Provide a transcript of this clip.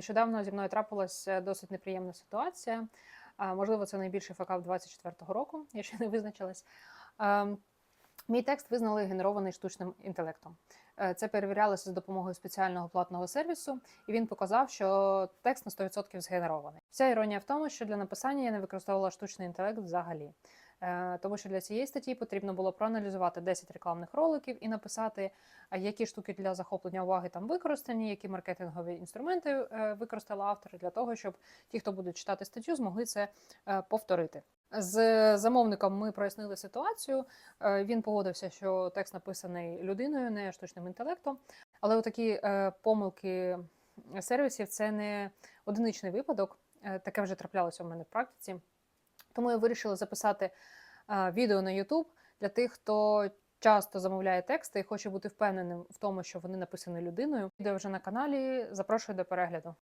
Нещодавно зі мною трапилася досить неприємна ситуація. Можливо, це найбільший факап 24-го року, я ще не визначилась. Мій текст визнали генерований штучним інтелектом. Е, Це перевірялося з допомогою спеціального платного сервісу, і він показав, що текст на 100% згенерований. Вся іронія в тому, що для написання я не використовувала штучний інтелект взагалі. Е, Тому що для цієї статті потрібно було проаналізувати 10 рекламних роликів і написати, які штуки для захоплення уваги там використані, які маркетингові інструменти е, використали автори для того, щоб ті, хто будуть читати статтю, змогли це е, повторити. З замовником ми прояснили ситуацію. Він погодився, що текст написаний людиною, не штучним інтелектом. Але отакі е, помилки сервісів це не одиничний випадок. Таке вже траплялося у мене в практиці. Тому я вирішила записати відео на YouTube для тих, хто часто замовляє тексти і хоче бути впевненим в тому, що вони написані людиною. Відео вже на каналі. Запрошую до перегляду.